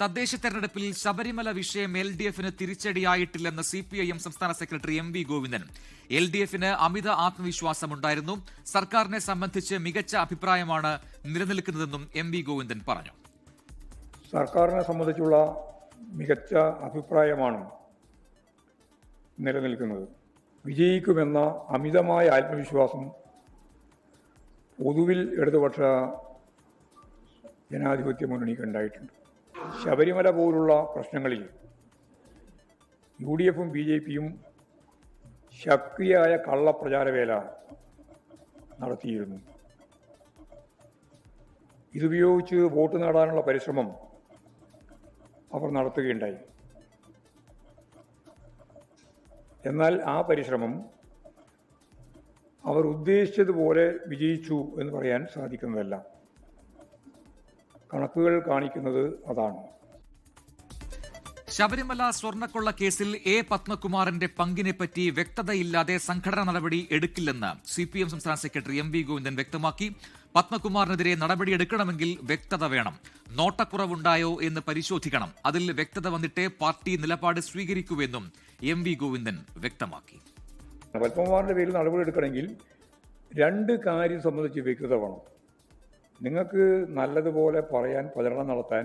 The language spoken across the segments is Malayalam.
തദ്ദേശ തെരഞ്ഞെടുപ്പിൽ ശബരിമല വിഷയം എൽ ഡി എഫിന് തിരിച്ചടിയായിട്ടില്ലെന്ന് സി പി ഐ എം സംസ്ഥാന secretary M V Govindan. L D എഫിന് അമിത ആത്മവിശ്വാസമുണ്ടായിരുന്നു. സർക്കാരിനെ സംബന്ധിച്ച് മികച്ച അഭിപ്രായമാണ് നിലനിൽക്കുന്നതെന്നും എം വി ഗോവിന്ദൻ പറഞ്ഞു. സർക്കാരിനെ സംബന്ധിച്ചുള്ള മികച്ച അഭിപ്രായമാണ് നിലനിൽക്കുന്നത്. വിജയിക്കുമെന്ന അമിതമായ ആത്മവിശ്വാസം പൊതുവിൽ ഇടതുപക്ഷ ജനാധിപത്യ മുന്നണിക്ക് ഉണ്ടായിട്ടുണ്ട്. ശബരിമല പോലുള്ള പ്രശ്നങ്ങളിൽ യു ഡി എഫും ബി ജെ പിയും ശക്തിയായ കള്ളപ്രചാരവേല നടത്തിയിരുന്നു. ഇതുപയോഗിച്ച് വോട്ട് നേടാനുള്ള പരിശ്രമം അവർ നടത്തുകയുണ്ടായി. എന്നാൽ ആ പരിശ്രമം അവർ ഉദ്ദേശിച്ചതുപോലെ വിജയിച്ചു എന്ന് പറയാൻ സാധിക്കുന്നതല്ല. കണക്കുകൾ കാണിക്കുന്നത് അതാണ്. ശബരിമല സ്വർണക്കൊള്ള കേസിൽ എ പത്മകുമാറിന്റെ പങ്കിനെപ്പറ്റി വ്യക്തതയില്ലാതെ സംഘടന നടപടി എടുക്കില്ലെന്ന് സി പി എം സംസ്ഥാന സെക്രട്ടറി എം വി ഗോവിന്ദൻ വ്യക്തമാക്കി. പത്മകുമാറിനെതിരെ നടപടിയെടുക്കണമെങ്കിൽ വ്യക്തത വേണം. നോട്ടക്കുറവുണ്ടായോ എന്ന് പരിശോധിക്കണം. അതിൽ വ്യക്തത വന്നിട്ടേ പാർട്ടി നിലപാട് സ്വീകരിക്കൂവെന്നും എം വി ഗോവിന്ദൻ വ്യക്തമാക്കി. പത്മകുമാറിന്റെ പേരിൽ നടപടി എടുക്കണമെങ്കിൽ രണ്ട് കാര്യം സംബന്ധിച്ച് വ്യക്തത വേണം. നിങ്ങൾക്ക് നല്ലതുപോലെ പറയാൻ പ്രചരണം നടത്താൻ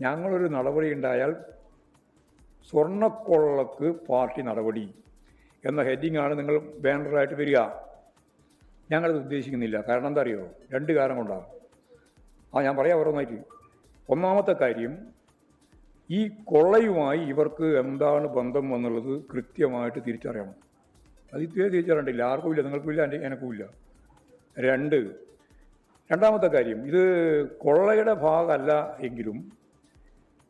ഞങ്ങളൊരു നടപടി ഉണ്ടായാൽ സ്വർണക്കൊള്ളക്ക് പാർട്ടി നടപടി എന്ന ഹെഡിങ്ങാണ് നിങ്ങൾ ബാനറായിട്ട് വരിക. ഞങ്ങളത് ഉദ്ദേശിക്കുന്നില്ല. കാരണം എന്താ അറിയോ രണ്ട് കാരണം കൊണ്ടാണ്. ആ ഞാൻ പറയാം ഓരോന്നായിട്ട്. ഒന്നാമത്തെ കാര്യം ഈ കൊള്ളയുമായി ഇവർക്ക് എന്താണ് ബന്ധം എന്നുള്ളത് കൃത്യമായിട്ട് തിരിച്ചറിയണം. അത് ഇത്രയും തിരിച്ചറിയണ്ടില്ല ആർക്കും ഇല്ല നിങ്ങൾക്കും ഇല്ല എന്റെ എനക്കും ഇല്ല രണ്ട് രണ്ടാമത്തെ കാര്യം ഇത് കൊള്ളയുടെ ഭാഗമല്ല എങ്കിലും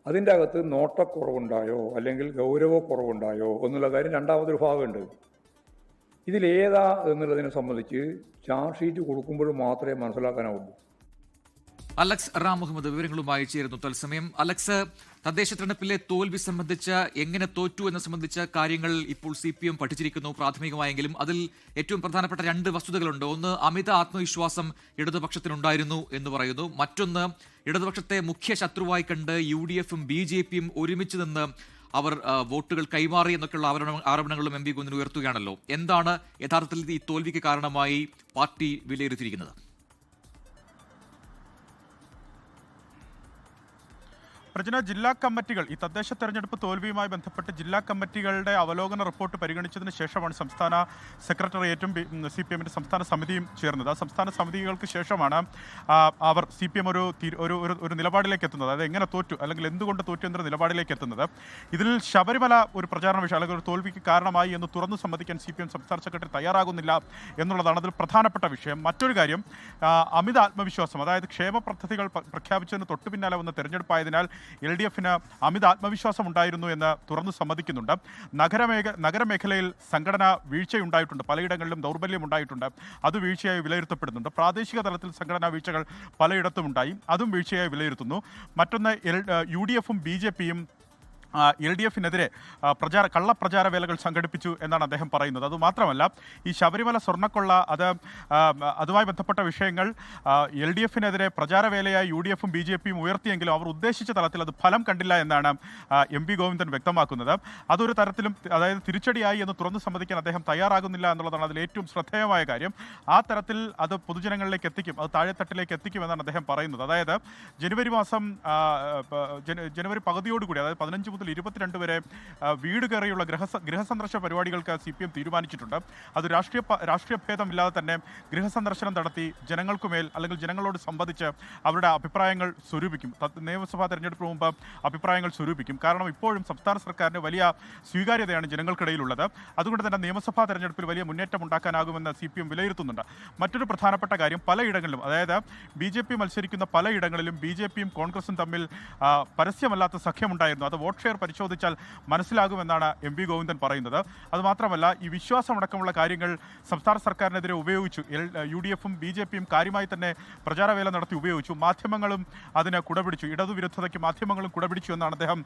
അതിന്റെ അകത്ത് നോട്ടക്കുറവുണ്ടായോ അല്ലെങ്കിൽ ഗൗരവക്കുറവുണ്ടായോ എന്നുള്ള കാര്യം രണ്ടാമതൊരു ഭാഗമുണ്ട്. ഇതിലേതാ എന്നുള്ളതിനെ സംബന്ധിച്ച് ചാർജ് ഷീറ്റ് കൊടുക്കുമ്പോൾ മാത്രമേ മനസ്സിലാക്കാനാവുള്ളൂ. അലക്സ് റാം മുഹമ്മദ് വിവരങ്ങളുമായി ചേരുന്നു. തത്സമയം അലക്സ് തദ്ദേശ തെരഞ്ഞെടുപ്പിലെ തോൽവി സംബന്ധിച്ച എങ്ങനെ തോറ്റു എന്ന സംബന്ധിച്ച കാര്യങ്ങൾ ഇപ്പോൾ സി പി എം പഠിച്ചിരിക്കുന്നു പ്രാഥമികമായെങ്കിലും അതിൽ ഏറ്റവും പ്രധാനപ്പെട്ട രണ്ട് വസ്തുതകളുണ്ട്. ഒന്ന് അമിത ആത്മവിശ്വാസം ഇടതുപക്ഷത്തിനുണ്ടായിരുന്നു എന്ന് പറയുന്നു. മറ്റൊന്ന് ഇടതുപക്ഷത്തെ മുഖ്യ ശത്രുവായി കണ്ട് യു ഡി എഫും ബി ജെ പിയും ഒരുമിച്ച് നിന്ന് അവർ വോട്ടുകൾ കൈമാറി എന്നൊക്കെയുള്ള ആരോപണ- ആരോപണങ്ങളും എം പി കുന്നിന് ഉയർത്തുകയാണല്ലോ. എന്താണ് യഥാർത്ഥത്തിൽ ഈ തോൽവിക്ക് കാരണമായി പാർട്ടി വിലയിരുത്തിയിരിക്കുന്നത്? പ്രജന ജില്ലാ കമ്മിറ്റികൾ ഈ തദ്ദേശ തെരഞ്ഞെടുപ്പ് തോൽവിയുമായി ബന്ധപ്പെട്ട് ജില്ലാ കമ്മിറ്റികളുടെ അവലോകന റിപ്പോർട്ട് പരിഗണിച്ചതിന് ശേഷമാണ് സംസ്ഥാന സെക്രട്ടേറിയറ്റും സി പി എമ്മിന്റെ സംസ്ഥാന സമിതിയും ചേർന്നത്. ആ സംസ്ഥാന സമിതികൾക്ക് ശേഷമാണ് അവർ സി പി എം ഒരു ഒരു ഒരു- നിലപാടിലേക്ക് എത്തുന്നത്. അതായത് എങ്ങനെ തോറ്റു അല്ലെങ്കിൽ എന്തുകൊണ്ട് തോറ്റു എന്നൊരു നിലപാടിലേക്ക് എത്തുന്നത്. ഇതിൽ ശബരിമല ഒരു പ്രചാരണ വിഷയം അല്ലെങ്കിൽ ഒരു തോൽവിക്ക് കാരണമായി എന്ന് തുറന്നു സമ്മതിക്കാൻ സി പി എം സംസ്ഥാന സെക്രട്ടറി തയ്യാറാകുന്നില്ല എന്നുള്ളതാണ് അതിൽ പ്രധാനപ്പെട്ട വിഷയം. മറ്റൊരു കാര്യം അമിത ആത്മവിശ്വാസം അതായത് ക്ഷേമ പദ്ധതികൾ പ്രഖ്യാപിച്ചതിന് തൊട്ടു പിന്നാലെ വന്ന തെരഞ്ഞെടുപ്പായതിനാൽ എൽ ഡി എഫിന് അമിത ആത്മവിശ്വാസം ഉണ്ടായിരുന്നു എന്ന് തുറന്നു സമ്മതിക്കുന്നുണ്ട്. നഗരമേഖ നഗരമേഖലയിൽ സംഘടന വീഴ്ചയുണ്ടായിട്ടുണ്ട്. പലയിടങ്ങളിലും ദൗർബല്യം ഉണ്ടായിട്ടുണ്ട് അത് വീഴ്ചയായി വിലയിരുത്തപ്പെടുന്നുണ്ട്. പ്രാദേശിക തലത്തിൽ സംഘടനാ വീഴ്ചകൾ പലയിടത്തും ഉണ്ടായി അതും വീഴ്ചയായി വിലയിരുത്തുന്നു. മറ്റൊന്ന് എൽ യു ഡി എഫും ബി ജെ പിയും എൽ ഡി എഫിനെതിരെ പ്രചാര കള്ളപ്രചാര വേലകൾ സംഘടിപ്പിച്ചു എന്നാണ് അദ്ദേഹം പറയുന്നത്. അതുമാത്രമല്ല ഈ ശബരിമല സ്വർണക്കൊള്ള അത് അതുമായി ബന്ധപ്പെട്ട വിഷയങ്ങൾ എൽ ഡി എഫിനെതിരെ പ്രചാരവേലയായി യു ഡി എഫും ബി ജെ പിയും ഉയർത്തിയെങ്കിലും അവർ ഉദ്ദേശിച്ച തലത്തിൽ അത് ഫലം കണ്ടില്ല എന്നാണ് എം പി ഗോവിന്ദൻ വ്യക്തമാക്കുന്നത്. അതൊരു തരത്തിലും അതായത് തിരിച്ചടിയായി എന്ന് തുറന്നു സമ്മതിക്കാൻ അദ്ദേഹം തയ്യാറാകുന്നില്ല എന്നുള്ളതാണ് അതിൽ ഏറ്റവും ശ്രദ്ധേയമായ കാര്യം. ആ തരത്തിൽ അത് പൊതുജനങ്ങളിലേക്ക് എത്തിക്കും അത് താഴെത്തട്ടിലേക്ക് എത്തിക്കും എന്നാണ് അദ്ദേഹം പറയുന്നത്. അതായത് ജനുവരി മാസം ജനുവരി പകുതിയോടുകൂടി അതായത് പതിനഞ്ച് മുതൽ ഇരുപത്തിരണ്ട് വരെ വീട് കയറിയുള്ള ഗൃഹ ഗൃഹസന്ദർശന പരിപാടികൾക്ക് സി പി എം തീരുമാനിച്ചിട്ടുണ്ട്. അത് രാഷ്ട്രീയ രാഷ്ട്രീയ ഭേദമില്ലാതെ തന്നെ ഗൃഹസന്ദർശനം നടത്തി ജനങ്ങൾക്കുമേൽ അല്ലെങ്കിൽ ജനങ്ങളോട് സംബന്ധിച്ച് അവരുടെ അഭിപ്രായങ്ങൾ സ്വരൂപിക്കും. നിയമസഭാ തെരഞ്ഞെടുപ്പിന് മുമ്പ് അഭിപ്രായങ്ങൾ സ്വരൂപിക്കും. കാരണം ഇപ്പോഴും സംസ്ഥാന സർക്കാരിന് വലിയ സ്വീകാര്യതയാണ് ജനങ്ങൾക്കിടയിലുള്ളത്. അതുകൊണ്ട് തന്നെ നിയമസഭാ തെരഞ്ഞെടുപ്പിൽ വലിയ മുന്നേറ്റം ഉണ്ടാക്കാനാകുമെന്ന് സി പി എം വിലയിരുത്തുന്നുണ്ട്. മറ്റൊരു പ്രധാനപ്പെട്ട കാര്യം പലയിടങ്ങളിലും അതായത് ബി ജെ പി മത്സരിക്കുന്ന പലയിടങ്ങളിലും ബി ജെ പിയും കോൺഗ്രസും തമ്മിൽ പരസ്യമല്ലാത്ത സഖ്യമുണ്ടായിരുന്നു. അത് വോട്ട് ഷെയർ പരിശോധിച്ചാൽ മനസ്സിലാകുമെന്നാണ് എം വി ഗോവിന്ദൻ പറയുന്നത്. അതുമാത്രമല്ല ഈ വിശ്വാസമടക്കമുള്ള കാര്യങ്ങൾ സംസ്ഥാന സർക്കാരിനെതിരെ ഉപയോഗിച്ചു. എൽ യു ഡി എഫും ബി ജെ പിയും കാര്യമായി തന്നെ പ്രചാരവേല നടത്തി ഉപയോഗിച്ചു. മാധ്യമങ്ങളും അതിന് കുടപിടിച്ചു. ഇടതുവിരുദ്ധതയ്ക്ക് മാധ്യമങ്ങളും കുടപിടിച്ചു എന്നാണ് അദ്ദേഹം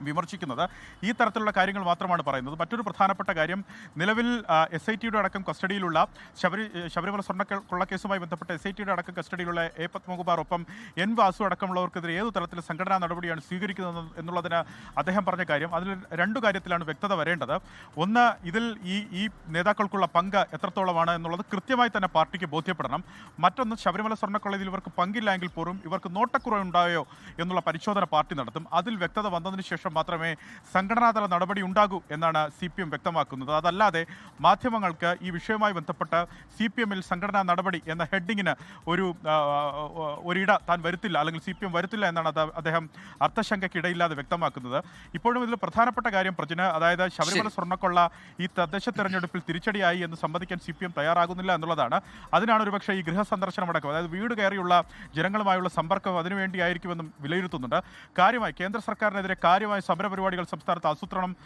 വിമർശിക്കുന്നത്. ഈ തരത്തിലുള്ള കാര്യങ്ങൾ മാത്രമാണ് പറയുന്നത്. മറ്റൊരു പ്രധാനപ്പെട്ട കാര്യം നിലവിൽ എസ് ഐ ടിയുടെ അടക്കം കസ്റ്റഡിയിലുള്ള ശബരി ശബരിമല സ്വർണ കൊള്ളക്കേസുമായി ബന്ധപ്പെട്ട എസ് ഐ ടിയുടെ അടക്കം കസ്റ്റഡിയിലുള്ള എ പത്മകുമാർ ഒപ്പം എൻ വാസു അടക്കമുള്ളവർക്കെതിരെ ഏത് തരത്തിൽ സംഘടനാ നടപടിയാണ് സ്വീകരിക്കുന്നത് എന്നുള്ളതിന് അദ്ദേഹം പറഞ്ഞ കാര്യം. അതിൽ രണ്ടു കാര്യത്തിലാണ് വ്യക്തത വരേണ്ടത്. ഒന്ന് ഇതിൽ ഈ ഈ നേതാക്കൾക്കുള്ള പങ്ക് എത്രത്തോളമാണ് എന്നുള്ളത് കൃത്യമായി തന്നെ പാർട്ടിക്ക് ബോധ്യപ്പെടണം. മറ്റൊന്ന് ശബരിമല സ്വർണക്കൊള്ളയിൽ ഇവർക്ക് പങ്കില്ല എങ്കിൽ പോലും ഇവർക്ക് നോട്ടക്കുറവുണ്ടായോ എന്നുള്ള പരിശോധന പാർട്ടി നടത്തും. അതിൽ വ്യക്തത വന്നതിന് ശേഷം മാത്രമേ സംഘടനാതല നടപടി ഉണ്ടാകൂ എന്നാണ് സി പി എം വ്യക്തമാക്കുന്നത്. അതല്ലാതെ മാധ്യമങ്ങൾക്ക് ഈ വിഷയവുമായി ബന്ധപ്പെട്ട് സി പി എമ്മിൽ സംഘടനാ നടപടി എന്ന ഹെഡിങ്ങിന് ഒരു ഒരിട താൻ വരുത്തില്ല അല്ലെങ്കിൽ സി പി എം വരുത്തില്ല എന്നാണ് അദ്ദേഹം അർത്ഥശങ്കയ്ക്കിടയില്ലാതെ വ്യക്തമാക്കുന്നത്. ഇപ്പോഴും ഇതിൽ പ്രധാനപ്പെട്ട കാര്യം പ്രജന അതായത് ശബരിമല. സ്വർണക്കൊള്ള ഈ തദ്ദേശ തെരഞ്ഞെടുപ്പിൽ തിരിച്ചടിയായി എന്ന് സമ്മതിക്കാൻ സി പി എം തയ്യാറാകുന്നില്ല എന്നുള്ളതാണ്. അതിനാണ് ഒരുപക്ഷെ ഈ ഗൃഹ സന്ദർശനം അടക്കം അതായത് വീട് കയറിയുള്ള ജനങ്ങളുമായുള്ള സമ്പർക്കം അതിനുവേണ്ടിയായിരിക്കുമെന്നും വിലയിരുത്തുന്നുണ്ട്. കാര്യമായി കേന്ദ്ര സർക്കാരിനെതിരെ കാര്യമായ സമരപരിപാടികൾ സംസ്ഥാനത്ത് ആസൂത്രണം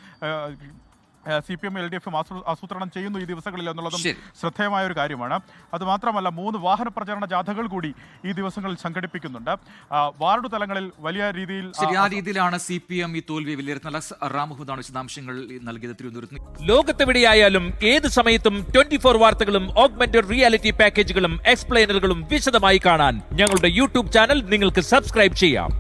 C P M L D എഫും ആസൂത്രണം ചെയ്യുന്നു ഈ ദിവസങ്ങളിൽ എന്നുള്ളതും ശരി. ശ്രദ്ധേയമായ ഒരു കാര്യമാണ്. അതുമാത്രമല്ല മൂന്ന് വാഹന പ്രചരണ ജാഥകൾ കൂടി ഈ ദിവസങ്ങളിൽ സംഘടിപ്പിക്കുന്നുണ്ട്. വാർഡ് തലങ്ങളിൽ വലിയ രീതിയിൽ ആ, രീതിയിലാണ് സി പി എം ഈ തോൽവി വിലയിരുത്തുന്നത്. അലക്സ് റാം മുഹമ്മദാണ് വിശദാംശങ്ങൾ നൽകിയത് തിരുവനന്തപുരത്ത്. ലോകത്തെവിടെയായാലും ഏത് സമയത്തും ട്വന്റി ഫോർ വാർത്തകളും ഓഗ്മെന്റഡ് റിയാലിറ്റി പാക്കേജുകളും എക്സ്പ്ലെയിനറുകളും വിശദമായി കാണാൻ ഞങ്ങളുടെ യൂട്യൂബ് ചാനൽ നിങ്ങൾക്ക് സബ്സ്ക്രൈബ് ചെയ്യാം.